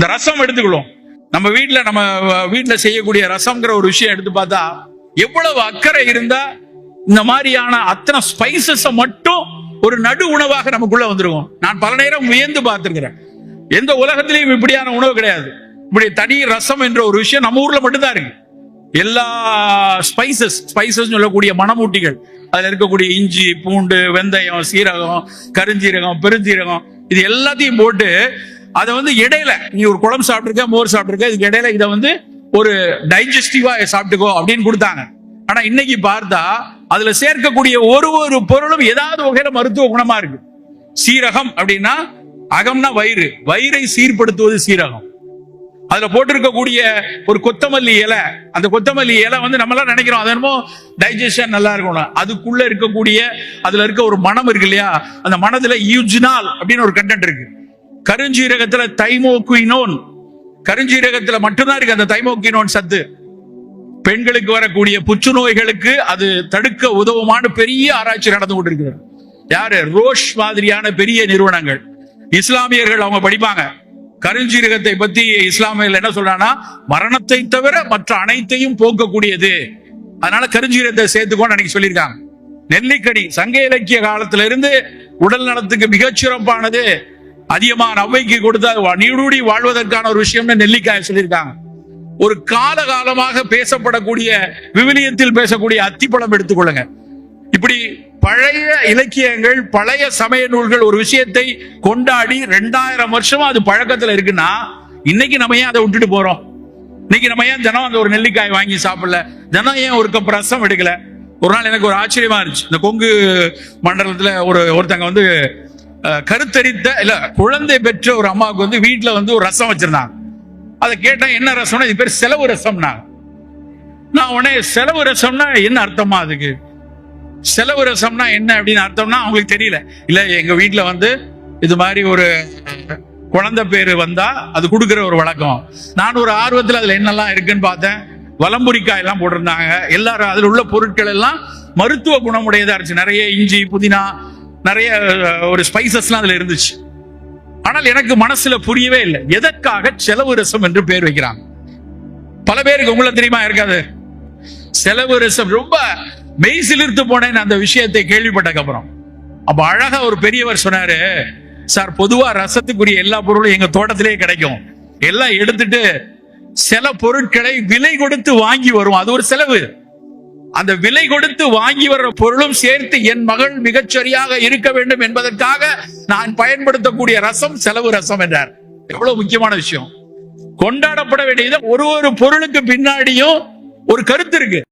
இந்த ரசம் எடுத்துக்கலாம் நம்ம வீட்டில் நம்ம வீட்டில் செய்யக்கூடிய ரசம்ங்கிற ஒரு விஷயம் எடுத்து பார்த்தா எவ்வளவு அக்கறை இருந்தா இந்த மாதிரியான அத்தனை ஸ்பைசஸ மட்டும் ஒரு நடு உணவாக நமக்குள்ள வந்துருவோம். நான் பல நேரம் வியந்து பார்த்திருக்கிறேன். எந்த உலகத்திலையும் இப்படியான உணவு கிடையாது. இப்படி தனி ரசம் என்ற ஒரு விஷயம் நம்ம ஊர்ல மட்டும்தான் இருக்கு. எல்லா ஸ்பைசஸ் ஸ்பைசஸ் சொல்லக்கூடிய மணமூட்டிகள். அதுல இருக்கக்கூடிய இஞ்சி பூண்டு வெந்தயம் சீரகம் கருஞ்சீரகம் பெருஞ்சீரகம் இது எல்லாத்தையும் போட்டு அதை வந்து இடையில நீ ஒரு குழம்பு சாப்பிட்டுருக்க மோர் சாப்பிட்டுருக்க இதுக்கு இடையில இதை வந்து ஒரு டைஜஸ்டிவா சாப்பிட்டுக்கோ அப்படின்னு கொடுத்தாங்க. ஆனா இன்னைக்கு பார்த்தா அதுல சேர்க்கக்கூடிய ஒரு ஒரு பொருளும் ஏதாவது வகையில மருத்துவ குணமா இருக்கு. சீரகம் அப்படின்னா அகம்னா வயிறு. வயிறை சீர்படுத்துவது சீரகம். அதுல போட்டிருக்கக்கூடிய ஒரு கொத்தமல்லி இலை அந்த கொத்தமல்லி இலை வந்து நம்ம எல்லாம் நினைக்கிறோம் அது என்னமோ டைஜஷன் நல்லா இருக்கணும். அதுக்குள்ள இருக்கக்கூடிய அதுல இருக்க ஒரு மனம் இருக்கு இல்லையா? அந்த மனதுல யூஜினால் அப்படின்னு ஒரு கண்டென்ட் இருக்கு. கருஞ்சீரகத்துல தைமோக்குயினோன் கருஞ்சீரகத்துல மட்டும்தான் இருக்கு அந்த தைமோக்கினோன் சத்து. பெண்களுக்கு வரக்கூடிய புற்றுநோய்களுக்கு அது தடுக்க உதவுமான பெரிய ஆராய்ச்சி நடந்து கொண்டிருக்கிறது. யாரு? ரோஷ் மாதிரியான பெரிய நிறுவனங்கள். இஸ்லாமியர்கள் அவங்க படிப்பாங்க. கருஞ்சீரகத்தை பத்தி இஸ்லாமியர்கள் என்ன சொல்றாங்கன்னா மரணத்தை தவிர மற்ற அனைத்தையும் போக்கக்கூடியது. அதனால கருஞ்சீரகத்தை சேர்த்துக்கோன்னு அன்னைக்கு சொல்லியிருக்காங்க. நெல்லிக்கனி சங்க இலக்கிய காலத்துல இருந்து உடல் நலத்துக்கு மிகச்சிறப்பானது. அதிகமான அவைக்கு கொடுத்தா நீடூடி வாழ்வதற்கான ஒரு விஷயம்னு நெல்லிக்காய் சொல்லியிருக்காங்க. ஒரு கால காலமாக பேசப்படக்கூடிய விவிலியத்தில் பேசக்கூடிய அத்திப்பழம் எடுத்துக்கொள்ளுங்க. இப்படி பழைய இலக்கியங்கள் பழைய சமய நூல்கள் ஒரு விஷயத்தை கொண்டாடி ரெண்டாயிரம் வருஷமா அது பழக்கத்துல இருக்குன்னா இன்னைக்கு நம்ம ஏன் அதை விட்டுட்டு போறோம்? இன்னைக்கு நம்ம ஏன் தினம் அந்த ஒரு நெல்லிக்காய் வாங்கி சாப்பிடல? தினம் ஏன் ஒரு கப் ரசம் எடுக்கல? ஒரு நாள் எனக்கு ஒரு ஆச்சரியமா இருந்துச்சு. இந்த கொங்கு மண்டலத்துல ஒரு ஒருத்தங்க வந்து கருத்தரித்த இல்ல குழந்தை பெற்ற ஒரு அம்மாவுக்கு வந்து வீட்டுல வந்து ஒரு ரசம் வச்சிருந்தாங்க. அதை கேட்டா என்ன ரசம்னா? இது பேர் செலவு ரசம்னா. நான் உடனே செலவு ரசம்னா என்ன அர்த்தமா அதுக்கு? செலவு ரசம்னா என்ன? அப்படின்னு அர்த்தம்னா அவங்களுக்கு தெரியல. இல்ல எங்க வீட்டுல வந்து இது மாதிரி ஒரு குழந்தை பேரு வந்தா அது கொடுக்குற ஒரு வழக்கம். நான் ஒரு ஆர்வத்தில் அதுல என்னெல்லாம் இருக்குன்னு பார்த்தேன். வலம்புரிக்காய் எல்லாம் போட்டிருந்தாங்க. எல்லாரும் அதில் உள்ள பொருட்கள் எல்லாம் மருத்துவ குணமுடையதா இருந்துச்சு. நிறைய இஞ்சி புதினா நிறைய ஒரு ஸ்பைசஸ்லாம் அதில் இருந்துச்சு. ஆனால் எனக்கு மனசுல புரியவே இல்லை. எதற்காக செலவு ரசம் என்று பேர் வைக்கிறாங்க? பல பேருக்கு உங்களை தெரியுமா? இருக்காது செலவு ரசம். ரொம்ப மெய் சிலிர்த்து போனேன் அந்த விஷயத்தை கேள்விப்பட்டதுக்கு அப்புறம். அப்ப அழகா ஒரு பெரியவர் சொன்னாரு சார் பொதுவா ரசத்துக்குரிய எல்லா பொருளும் எங்க தோட்டத்திலேயே கிடைக்கும். எல்லாம் எடுத்துட்டு சில பொருட்களை விலை கொடுத்து வாங்கி வரும். அது ஒரு செலவு. அந்த விலை கொடுத்து வாங்கி வர்ற பொருளும் சேர்த்து என் மகள் மிகச்சரியாக இருக்க வேண்டும் என்பதற்காக நான் பயன்படுத்தக்கூடிய ரசம் செலவு ரசம் என்றார். எவ்வளவு முக்கியமான விஷயம். கொண்டாடப்பட வேண்டியது ஒரு ஒரு பொருளுக்கு பின்னாடியும் ஒரு கருத்து இருக்கு.